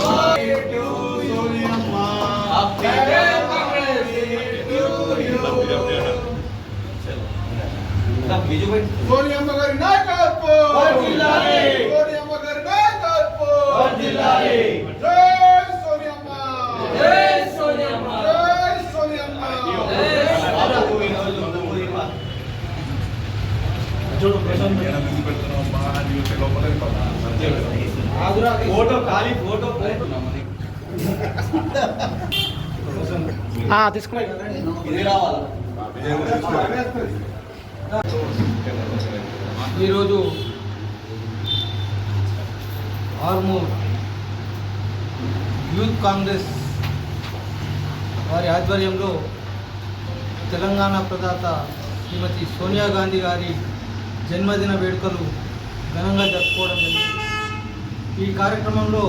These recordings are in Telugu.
టు సోనియమ్మ హ్యాపీ బర్త్డే సోనియమ్మ గారి నాయకత్వం వర్ధిల్లాలి. సోనియమ్మ గారి నాయకత్వం వర్ధిల్లాలి. జై సోనియమ్మ జై సోనియమ్మ జై సోనియమ్మ ఫోటో ఖాళీ ఫోటో తీసుకున్నా ఈరోజు ఆర్మూర్ యూత్ కాంగ్రెస్ వారి ఆధ్వర్యంలో తెలంగాణ ప్రదాత శ్రీమతి సోనియా గాంధీ గారి జన్మదిన వేడుకలు ఘనంగా జరుపుకోవడం జరిగింది. ఈ కార్యక్రమంలో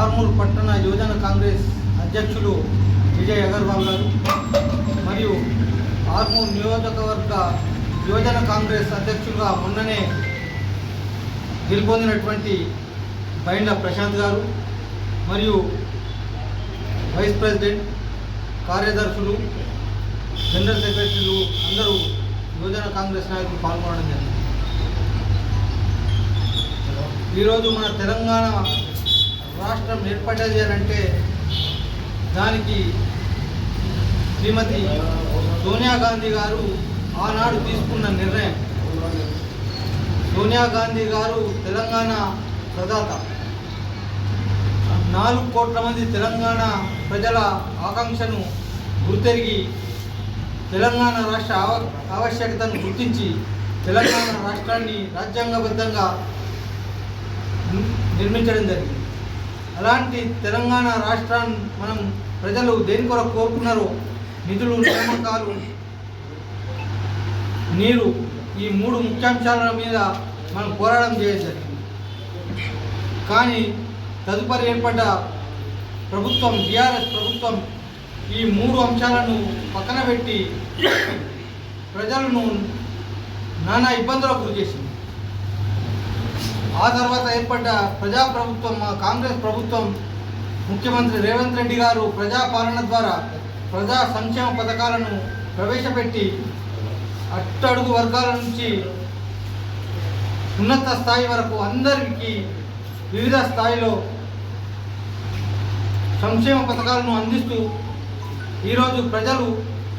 ఆర్మూర్ పట్టణ యువజన కాంగ్రెస్ అధ్యక్షులు విజయ్ అగర్వాల్ గారు మరియు ఆర్మూర్ నియోజకవర్గ యువజన కాంగ్రెస్ అధ్యక్షులుగా మొన్ననే గెలుపొందినటువంటి బైండ్ల ప్రశాంత్ గారు మరియు వైస్ ప్రెసిడెంట్ కార్యదర్శులు జనరల్ సెక్రటరీలు అందరూ యువజన కాంగ్రెస్ నాయకులు పాల్గొనడం జరిగింది. ఈరోజు మన తెలంగాణ రాష్ట్రం ఏర్పడ్డది అని అంటే దానికి శ్రీమతి సోనియా గాంధీ గారు ఆనాడు తీసుకున్న నిర్ణయం. సోనియా గాంధీ గారు తెలంగాణ ప్రదాత. నాలుగు కోట్ల మంది తెలంగాణ ప్రజల ఆకాంక్షను గుర్తెరిగి తెలంగాణ రాష్ట్ర ఆవ ఆవశ్యకతను గుర్తించి తెలంగాణ రాష్ట్రాన్ని రాజ్యాంగబద్ధంగా నిర్మించడం జరిగింది. అలాంటి తెలంగాణ రాష్ట్రాన్ని మనం ప్రజలు దేని కొరకు కోరుకున్నారో నిధులు నియామకాలు నీరు ఈ మూడు ముఖ్యాంశాల మీద మనం పోరాటం చేయడం జరిగింది. కానీ తదుపరి ఏర్పడ్డ ప్రభుత్వం బీఆర్ఎస్ ప్రభుత్వం ఈ మూడు అంశాలను పక్కన పెట్టి ప్రజలను నానా ఇబ్బందులకు గురి చేసింది. ఆ తర్వాత ఏర్పడ్డ ప్రజాప్రభుత్వం మా కాంగ్రెస్ ప్రభుత్వం ముఖ్యమంత్రి రేవంత్ రెడ్డి గారు ప్రజాపాలన ద్వారా ప్రజా సంక్షేమ పథకాలను ప్రవేశపెట్టి అట్టడుగు వర్గాల నుంచి ఉన్నత స్థాయి వరకు అందరికీ వివిధ స్థాయిలో సంక్షేమ పథకాలను అందిస్తూ ఈరోజు ప్రజలు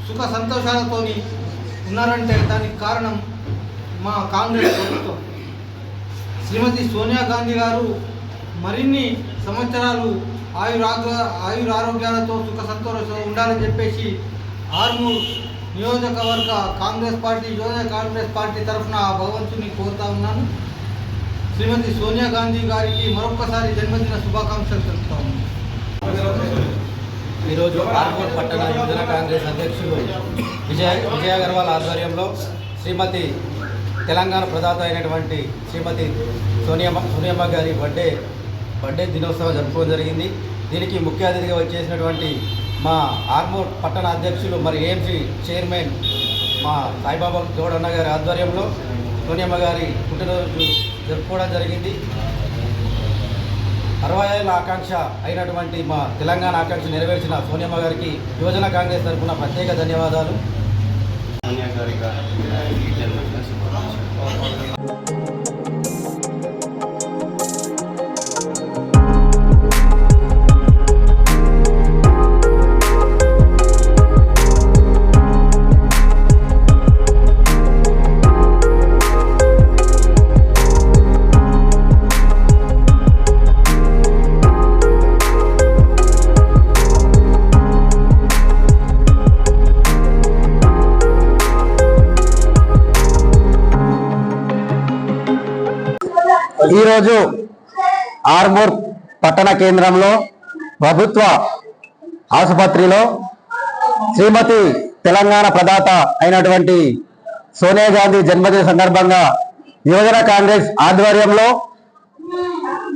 సుఖ సంతోషాలతోని ఉన్నారంటే దానికి కారణం మా కాంగ్రెస్ ప్రభుత్వం. శ్రీమతి సోనియా గాంధీ గారు మరిన్ని సంవత్సరాలు ఆయురాగ్ర ఆయురారోగ్యాలతో సుఖ సంతోషంతో ఉండాలని చెప్పేసి ఆర్మూర్ నియోజకవర్గ కాంగ్రెస్ పార్టీ యువజన కాంగ్రెస్ పార్టీ తరఫున ఆ భగవంతుని కోరుతా ఉన్నాను. శ్రీమతి సోనియా గాంధీ గారికి మరొకసారి జన్మదిన శుభాకాంక్షలు తెలుపుతా ఉన్నాను. ఈరోజు ఆర్మూర్ పట్టణ యువజన కాంగ్రెస్ అధ్యక్షుడు విజయ విజయ అగర్వాల్ ఆధ్వర్యంలో శ్రీమతి తెలంగాణ ప్రదాత అయినటువంటి శ్రీమతి సోనియమ్మ సోనియమ్మ గారి బర్త్డే బర్త్డే దినోత్సవం జరుపుకోవడం జరిగింది. దీనికి ముఖ్య అతిథిగా వచ్చేసినటువంటి మా ఆర్మూర్ పట్టణ అధ్యక్షులు మరి ఏఎంసీ చైర్మన్ మా సాయిబాబా గౌడన్న గారి ఆధ్వర్యంలో సోనియమ్మ గారి పుట్టినరోజు జరుపుకోవడం జరిగింది. అరవై ఏళ్ళ ఆకాంక్ష అయినటువంటి మా తెలంగాణ ఆకాంక్ష నెరవేర్చిన సోనియమ్మ గారికి యువజన కాంగ్రెస్ తరఫున ప్రత్యేక ధన్యవాదాలు. సోనియా గారి గారికి ఈరోజు ఆర్మూర్ పట్టణ కేంద్రంలో ప్రభుత్వ ఆసుపత్రిలో శ్రీమతి తెలంగాణ ప్రదాత అయినటువంటి సోనియా గాంధీ జన్మదిన సందర్భంగా యువజన కాంగ్రెస్ ఆధ్వర్యంలో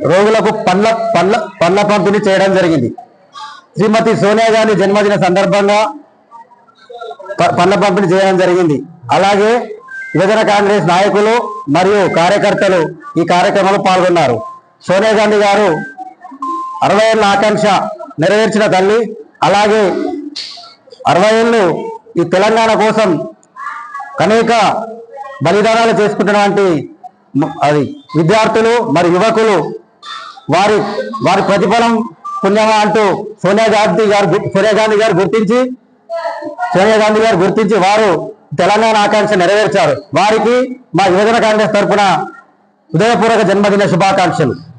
రోగులకు పండ్ల పండ్ల పండ్ల పంపిణీ చేయడం జరిగింది. శ్రీమతి సోనియా గాంధీ జన్మదిన సందర్భంగా ప- పండ్ల పంపిణీ చేయడం జరిగింది. అలాగే యువజన కాంగ్రెస్ నాయకులు మరియు కార్యకర్తలు ఈ కార్యక్రమంలో పాల్గొన్నారు. సోనియా గాంధీ గారు అరవై ఏళ్ళ ఆకాంక్ష నెరవేర్చిన తల్లి అలాగే అరవై ఏళ్ళు ఈ తెలంగాణ కోసం అనేక బలిదానాలు చేసుకుంటున్నటువంటి అది విద్యార్థులు మరి యువకులు వారి వారి ప్రతిఫలం పుణ్యమా అంటూ సోనియా గాంధీ గారు సోనియా గాంధీ గారు గుర్తించి సోనియా గాంధీ గారు గుర్తించి వారు తెలంగాణ ఆకాంక్ష నెరవేర్చారు. వారికి మా యువజన కాంగ్రెస్ తరఫున హృదయపూర్వక జన్మదిన శుభాకాంక్షలు.